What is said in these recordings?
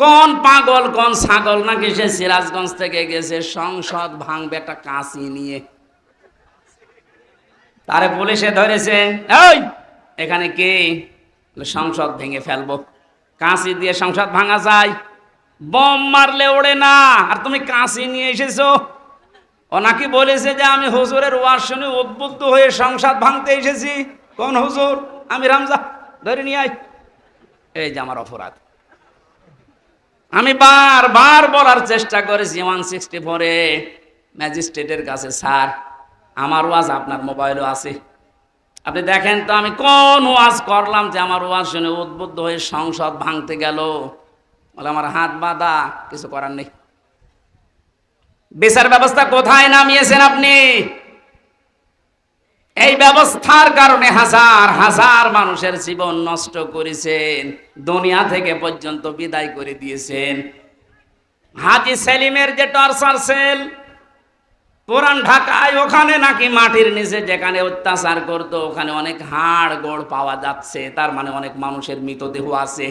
কোন পাগল, কোন ছাগল নাকি সে সিরাজগঞ্জ থেকে গেছে, সংসদ ভাঙবে একটা কাঁচি নিয়ে। তারে পুলিশে ধরেছে এখানে কে? সংসদ ভেঙে ফেলব। কাঁচি দিয়ে সংসদ ভাঙা যায়। বম মারলে ওড়ে না। আর তুমি কাঁচি নিয়ে এসেছ? ও নাকি বলেছে যে, আমি হুজুরের ওয়াজ শুনে উদ্বুদ্ধ হয়ে সংসদ ভাঙতে এসেছি। কোন হুজুর? আমি রামজা, ধরে নিয়ে আই এই যে আমার অপরাধ। আমি বারবার বলার চেষ্টা করেছি ওয়ান সিক্সটি ফোরে। ম্যাজিস্ট্রেটের কাছে, স্যার, আমার ওয়াজ আপনার মোবাইলও আছে। আপনি দেখেন তো, আমি কোন ওয়াজ করলাম যে আমার ওয়াজ শুনে উদ্বুদ্ধ হয়ে সংসদ ভাঙতে গেল। বলে, আমার হাত বাঁধা, কিছু করার নেই। বিচার ব্যবস্থা কোথায় নামিয়েছেন আপনি? এই ব্যবস্থার কারণে হাজার হাজার মানুষের জীবন নষ্ট করেছেন, দুনিয়া থেকে পর্যন্ত বিদায় করে দিয়েছেন। হাজি সেলিমের যে টর্চার সেল, পুরান ঢাকায় ওখানে নাকি মাটির নিচে যেখানে অত্যাচার করতো, ওখানে অনেক হাড় গোড় পাওয়া যাচ্ছে, তার মানে অনেক মানুষের মৃতদেহ আছে।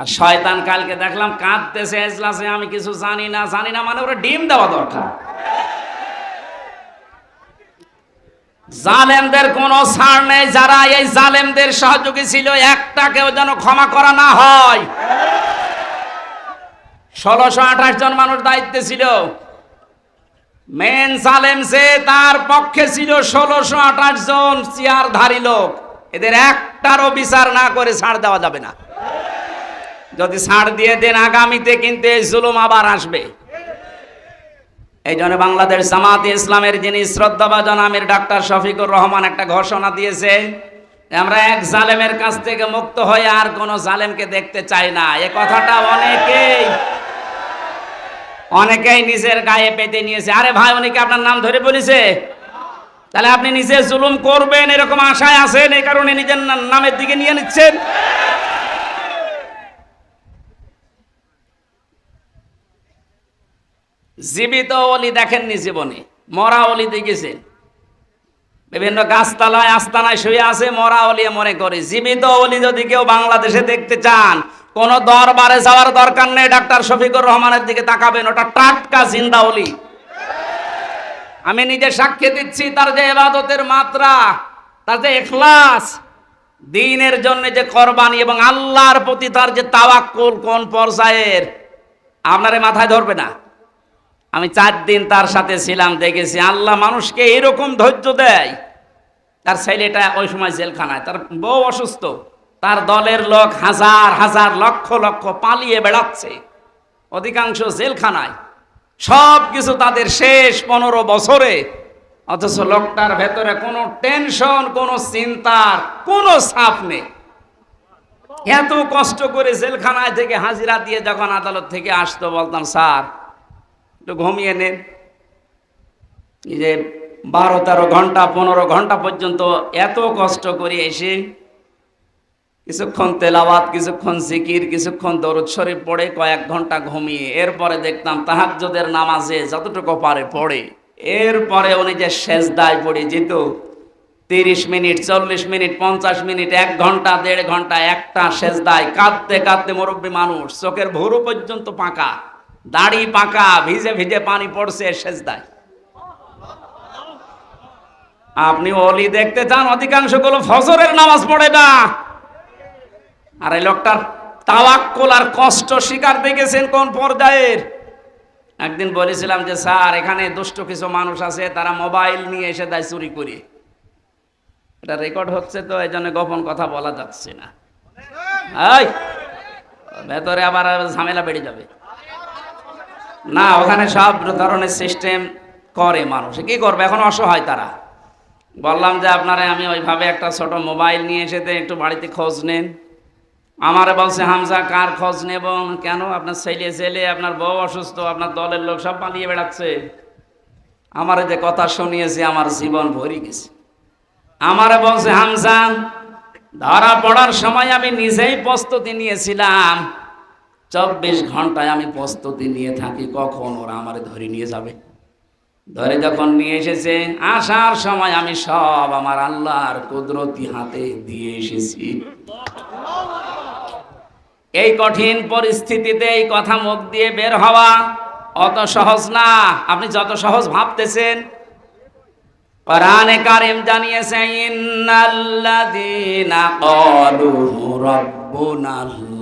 আর শয়তান কালকে দেখলাম কাঁদতেছে, এজলাসে আমি কিছু জানি না জানি না মানে ওরা ডিম দেওয়া দরকার। জালেমদের কোনো ছাড় নেই, যারা এই জালেমদের সহযোগী ছিল, একটাকেও যেন ক্ষমা করা না হয়। ষোলোশো আঠাশ জন মানুষ দায়িত্বে ছিল। মেন জালেম সে তার পক্ষে ছিল ষোলোশো আঠাশ জন চেয়ারধারী লোক। এদের একটারও বিচার না করে ছাড় দেওয়া যাবে না। যদি ছাড় দিয়ে দেন, আগামীতে কিন্তু এই জুলুম আবার আসবে। এই জন্য বাংলাদেশ জামাতে ইসলামের যিনি শ্রদ্ধাভাজন আমির ডাক্তার শফিকুর রহমান একটা ঘোষণা দিয়েছে, আমরা এক জালেমের কাছ থেকে মুক্ত হয়ে আর কোন জালেমকে দেখতে চাই না। এ কথাটা অনেকেই অনেকেই নিজের গায়ে পেতে নিয়েছে। আরে ভাই উনিকে আপনার নাম ধরে বলেছে? তাহলে আপনি নিজে জুলুম করবেন এরকম আশায় আছেন, এই কারণে নিজের নামের দিকে নিয়ে নিচ্ছেন? জীবিত অলি দেখেননি জীবনে, মরা অলি দেখেছেন। বিভিন্ন গাছতলায়, আস্তানায় শুয়ে আছে, মরা অলি মনে করে। জীবিত অলি যদি কেউ বাংলাদেশে দেখতে চান, কোন দরবারে যাওয়ার দরকার নেই, ডাক্তার শফিকুর রহমানের দিকে তাকাবেন, ওটা টাটকা জিন্দা অলি। আমি নিজে সাক্ষী দিচ্ছি, তার যে এবাদতের মাত্রা, তার যে এখলাস, দিনের জন্য যে কোরবানি এবং আল্লাহর প্রতি তার যে তাওয়াক্কুল কোন পর্যায়ের, আপনারে মাথায় ধরবে না। আমি চার দিন তার সাথে ছিলাম, দেখেছি আল্লাহ মানুষকে এরকম ধৈর্য দেয়। তার ছেলেটা ওই সময় জেলখানায়, তার বউ অসুস্থ। তার দলের লোক হাজার হাজার, লক্ষ লক্ষ পালিয়ে বেড়াচ্ছে। অধিকাংশ জেলখানায়। সব কিছু তাদের শেষ পনেরো বছরে। অথচ লোকটার ভেতরে কোনো টেনশন, কোনো চিন্তার, কোনো ছাপ নেই। এত কষ্ট করে জেলখানায় থেকে হাজিরা দিয়ে যখন আদালত থেকে আসতো, বলতাম, স্যার একটু ঘুমিয়ে নেন যে বারো, তেরো ঘণ্টা, পনেরো ঘণ্টা পর্যন্ত এত কষ্ট করে এসে কিছুক্ষণ তেলাওয়াত, কিছুক্ষণ জিকির, কিছুক্ষণ দরুদ শরীফ পড়ে কয়েক ঘণ্টা ঘুমিয়ে, এরপরে দেখতাম তাহাজ্জুদের নামাজে যতটুকু পারে পড়ে। এরপরে উনি যে সেজদায় পড়ে যেত, তিরিশ মিনিট, চল্লিশ মিনিট, পঞ্চাশ মিনিট, এক ঘণ্টা, দেড় ঘণ্টা একটা সেজদায় কাঁদতে কাঁদতে মুরব্বী মানুষ চোখের ভুরু পর্যন্ত পাকা। দাড়ি পাকা, ভিজে ভিজে পানি পড়ছে, সেজদায়। আপনি অলি দেখতে চান, অধিকাংশগুলো ফজরের নামাজ পড়ে না। আর এই লোকটার তাওয়াক্কুল আর কষ্ট শিকার দেখেছেন কোন পর্যায়ের? একদিন বলেছিলাম যে, স্যার, এখানে দুষ্ট কিছু মানুষ আছে, তারা মোবাইল নিয়ে এসে দেয় চুরি করে। এটা রেকর্ড হচ্ছে তো, এই জন্য গোপন কথা বলা যাচ্ছে না। ভেতরে আবার ঝামেলা বেড়ে যাবে। না, ওখানে সব ধরনের সিস্টেম করে মানুষ। কি করবে? এখন অসহায় তারা। বললাম যে আপনারা, আমি ওইভাবে একটা ছোট মোবাইল নিয়ে এসেতে একটু বাড়িতে খোঁজ নেন। আমারে বলছে, হামজা, কার খোঁজ নেব? কেন? আপনার ছেলে ছেলে, আপনার বউ অসুস্থ, আপনার দলের লোক সব পালিয়ে বেড়াচ্ছে। আমারে যে কথা শুনিয়েছে, আমার জীবন ভরে গেছে। আমারে বলছে, হামজা, ধরা পড়ার সময় আমি নিজেই প্রস্তুতি নিয়েছিলাম। চব্বিশ ঘন্টায় আমি প্রস্তুতি নিয়ে থাকি, কখন ওরা আমার ধরে নিয়ে যাবে? ধরে যখন নিয়ে এসেছে, আসার সময় আমি সব আমার আল্লাহর কুদরতি হাতে দিয়ে এসেছি। এই কঠিন পরিস্থিতিতে এই কথা মুখ দিয়ে বের হওয়া অত সহজ না। আপনি যত সহজ ভাবতেছেন। জানিয়েছে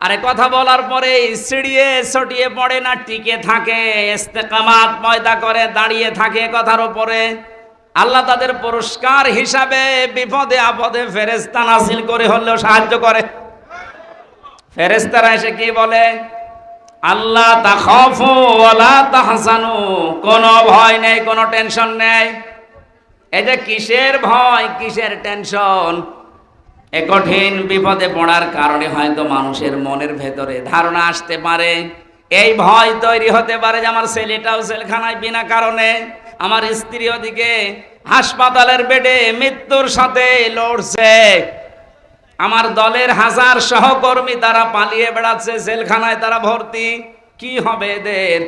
আরে কথা বলার পরে সিঁড়িয়ে ছটিয়ে পড়ে না, টিকে থাকে, ইস্তেকামাত ময়দা করে দাঁড়িয়ে থাকে কথার উপরে। আল্লাহ তাদের পুরস্কার হিসাবে বিপদে আপদে ফেরেস্তা নাসিল করে হলেও সাহায্য করে। ফেরেস্তারা এসে কি বলে? আল্লাহ তাখাফু ওয়ালা তাহসানু কোনো ভয় নেই, কোনো টেনশন নেই। এই যে কিসের ভয়, কিসের টেনশন? এ কঠিন বিপদে পড়ার কারণে হয়তো মানুষের মনের ভেতরে ধারণা আসতে পারে। এই ভয় তৈরি হতে পারে যে আমার ছেলেটাও জেলখানায় বিনা কারণে আমার স্ত্রী ওদিকে হাসপাতালের বেডে মৃত্যুর সাথে লড়ছে। আমার দলের হাজার সহকর্মী তারা পালিয়ে বেড়াচ্ছে, জেলখানায় তারা ভর্তি। কি হবে এদের?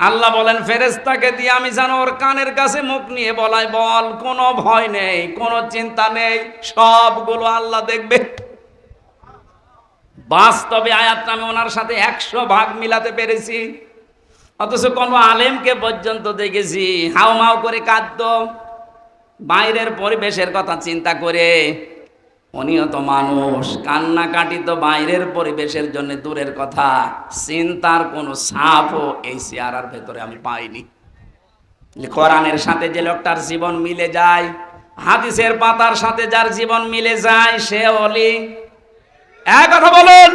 আল্লাহ বলেন ফেরেস্তাকে দিয়ে আমি যেন ওর কানের কাছে মুখ নিয়ে বলাই, বল, কোনো ভয় নেই, কোনো চিন্তা নেই, সবগুলো আল্লাহ দেখবে। বাস্তবে আয়াতটা আমি ওনার সাথে একশো ভাগ মিলাতে পেরেছি, অথচ কোনো আলেমকে পর্যন্ত দেখেছি। হাও মাও করে কাঁদত, বাইরের পরিবেশের কথা চিন্তা করে উনিও তো মানুষ, কান্নাকাটি তো বাইরের পরিবেশের জন্য দূরের কথা। চিন্তার কোনো ছাপও এই চেয়ারার ভেতরে আমি পাইনি। কোরআনের সাথে যে লোকটার জীবন মিলে যায়, হাদিসের পাতার সাথে যার জীবন মিলে যায়, সে অলি। এক কথা বলুন,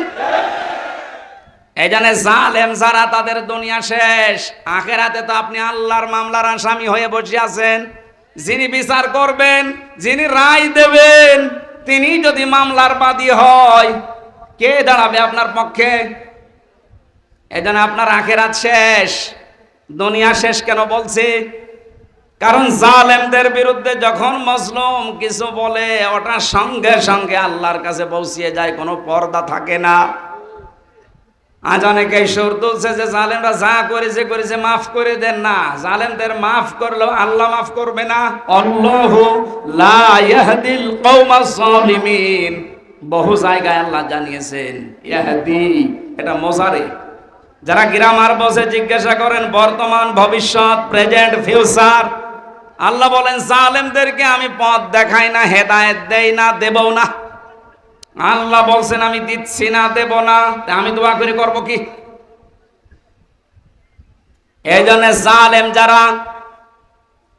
এই জানে জালেম যারা তাদের দুনিয়া শেষ, আখেরাতে তো আপনি আল্লাহর মামলার আসামি হয়ে বসে আছেন। যিনি বিচার করবেন, যিনি রায় দেবেন তিনি যদি মামলার বাদী হয়, কে দাঁড়াবে আপনার পক্ষে? এজন্য আপনার আখেরাত শেষ, দুনিয়া শেষ কেন বলছি? কারণ জালেমদের বিরুদ্ধে যখন মজলুম কিছু বলে, ওটা সঙ্গে সঙ্গে আল্লাহর কাছে পৌঁছিয়ে যায়, কোনো পর্দা থাকে না। আজ অনেকে সুর তুলছে যে জালেমরা যা করেছে করেছে, মাফ করে দেন না। জালেমদের মাফ করলেও আল্লাহ মাফ করবে না। কওমাস বহু জায়গায় আল্লাহ জানিয়েছেন এটা মজারে। যারা গ্রামার বসে জিজ্ঞাসা করেন, বর্তমান, ভবিষ্যৎ, প্রেজেন্ট, ফিউচার, আল্লাহ বলেন, জালেমদেরকে আমি পথ দেখাই না, হেদায়েত দেই না দেবও না। আল্লাহ বলছেন, আমি দিচ্ছি না, দেব না। আমি দোয়া করে করব কি? এই জন্য জালেম যারা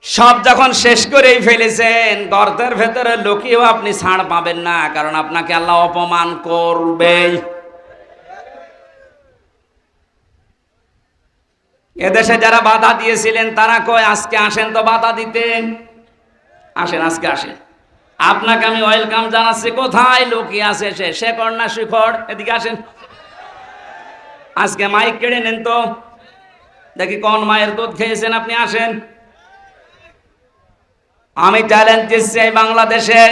সব যখন শেষ করেই ফেলেছেন, গর্তের ভেতরে লুকিয়েও আপনি ছাড় পাবেন না, কারণ আপনাকে আল্লাহ অপমান করবেই এদেশে যারা বাধা দিয়েছিলেন, তারা কয়, আজকে আসেন তো বাধা দিতেন আসেন, আজকে আসেন। আপনাকে আমি ওয়েলকাম জানাচ্ছি। কোথায়? লুকিয়ে আছে সে। শেখর না শিখর। এদিকে আসেন। আজকে মাইক কেড়ে নেন তো। দেখি কোন মায়ের দুধ খেয়েছেন আপনি? আসেন। আমি চ্যালেঞ্জ দিচ্ছি এই বাংলাদেশে।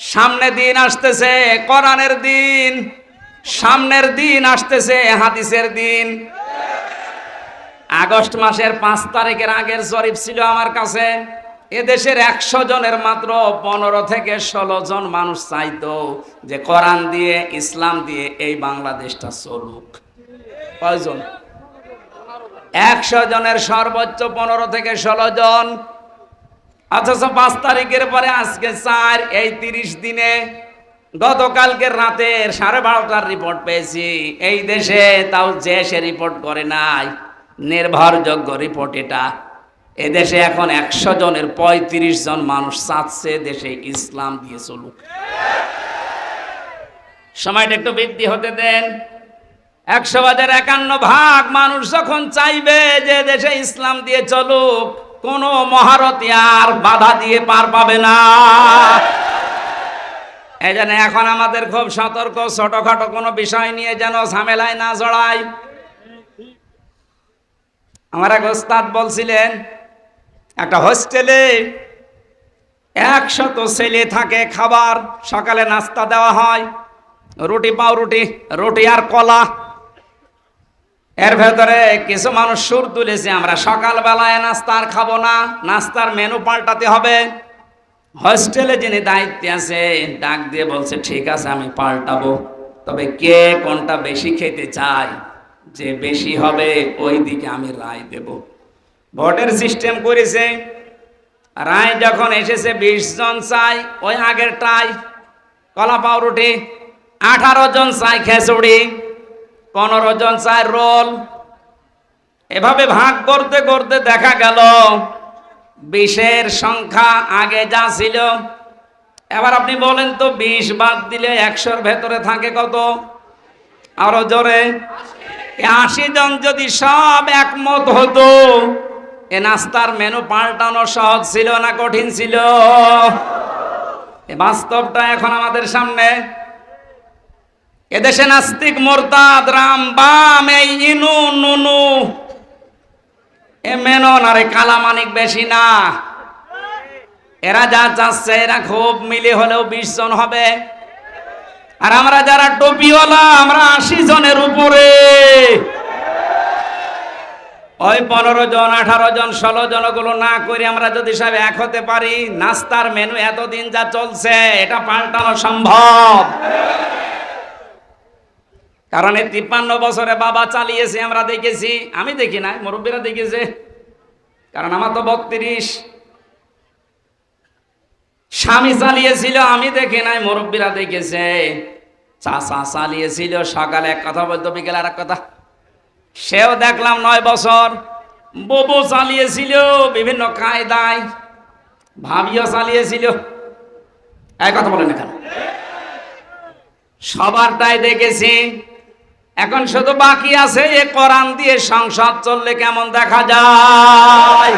সামনে দিন আসতেছে, কোরআনের দিন। সামনের দিন আসতেছে, হাদিসের দিন। আগস্ট মাসের পাঁচ তারিখের আগের জরিপ ছিল আমার কাছে। এদেশের একশো জনের মাত্র পনেরো থেকে ষোলো জন মানুষ চাইতো যে কোরআন দিয়ে, ইসলাম দিয়ে এই বাংলাদেশটা চলুক। কয়জন? একশো জনের সর্বোচ্চ পনেরো থেকে ষোলো জন। অথচ পাঁচ তারিখের পরে আজকে চার, এই তিরিশ দিনে গতকালকে রাতের সাড়ে বারোটার রিপোর্ট পেয়েছি। এই দেশে তাও যে সে রিপোর্ট করে নাই, নির্ভরযোগ্য রিপোর্ট এটা। এদেশে এখন একশো জনের পঁয়ত্রিশ জন মানুষ চাচ্ছে দেশে ইসলাম দিয়ে চলুক। সময়টা একটু বৃদ্ধি হতে দেন। একশো বাজার একান্ন ভাগ মানুষ যখন চাইবে যে দেশে ইসলাম দিয়ে চলুক, কোনো মহারতি আর বাধা দিয়ে পার পাবে না। এই জন্য এখন আমাদের খুব সতর্ক, ছোটখাটো কোনো বিষয় নিয়ে যেন ঝামেলায় না জড়ায় আমার এক ওস্তাদ বলছিলেন একটা হোস্টেলে একশত ছেলে থাকে, খাবার, সকালে নাস্তা দেওয়া হয়, রুটি, পাউরুটি, রুটি আর কলা। এর ভেতরে কিছু মানুষ সুর তুলেছে, আমরা সকালবেলায় নাস্তা আর খাব না, নাস্তার মেনু পাল্টাতে হবে। হোস্টেলে যিনি দায়িত্বে আছে, ডাক দিয়ে বলছে, ঠিক আছে, আমি পাল্টাবো। তবে কে কোনটা বেশি খেতে চায়, যে বেশি হবে ওই দিকে আমি রায় দেব। ভোটের সিস্টেম করেছে। রায় যখন এসেছে, বিশ জন চাই, ওই আগের টাই, কলা পাউরুটি, আঠারো জন চাই খেচুড়ি, পনেরো জন চাই রোল। এভাবে ভাগ করতে করতে দেখা গেল, বিশের সংখ্যা আগে যা ছিল। এবার আপনি বলেন তো, বিশ বাদ দিলে একশোর ভেতরে থাকে কত? আরও জোরে। আশি জন যদি সব একমত হতো এ নাস্তার মেনু পাল্টানো সহজ ছিল না, কঠিন ছিল? বাস্তবটা এখন আমাদের সামনে। এদেশে নাস্তিক মোরতাদ, রাম, বাম, এই ইনু, নুনু। এ মেনন আরে কালামানিক বেশি না। এরা যা চাচ্ছে, এরা খুব মিলে হলেও বিশ জন হবে। আর আমরা যারা টুপিওয়ালা, আমরা আশি জনের উপরে। ওই পনেরো জন, আঠারো জন, ষোলো জনগুলো না করে আমরা যদি সব এক হতে পারি, নাস্তার মেনু এতদিন যা চলছে, এটা পাল্টানো সম্ভব। কারণ এই তিপ্পান্ন বছরে বাবা চালিয়েছে, আমরা দেখেছি। আমি দেখি না মুরব্বীরা দেখেছে। কারণ আমার তো বত্রিশ। স্বামী চালিয়েছিল, আমি দেখি নাই, মুরব্বীরা দেখেছে। চাচা চালিয়েছিল, সকালে এক কথা বলতো, বিকেলে আর এক কথা। সেও দেখলাম নয় বছর। ববু চালিয়েছিল বিভিন্ন কায়দায়, ভাবিও চালিয়েছিল। এক কথা বলেন এখানে সবারটাই দেখেছি। এখন শুধু বাকি আছে এ কোরআন দিয়ে সংসদ চললে কেমন দেখা যায়?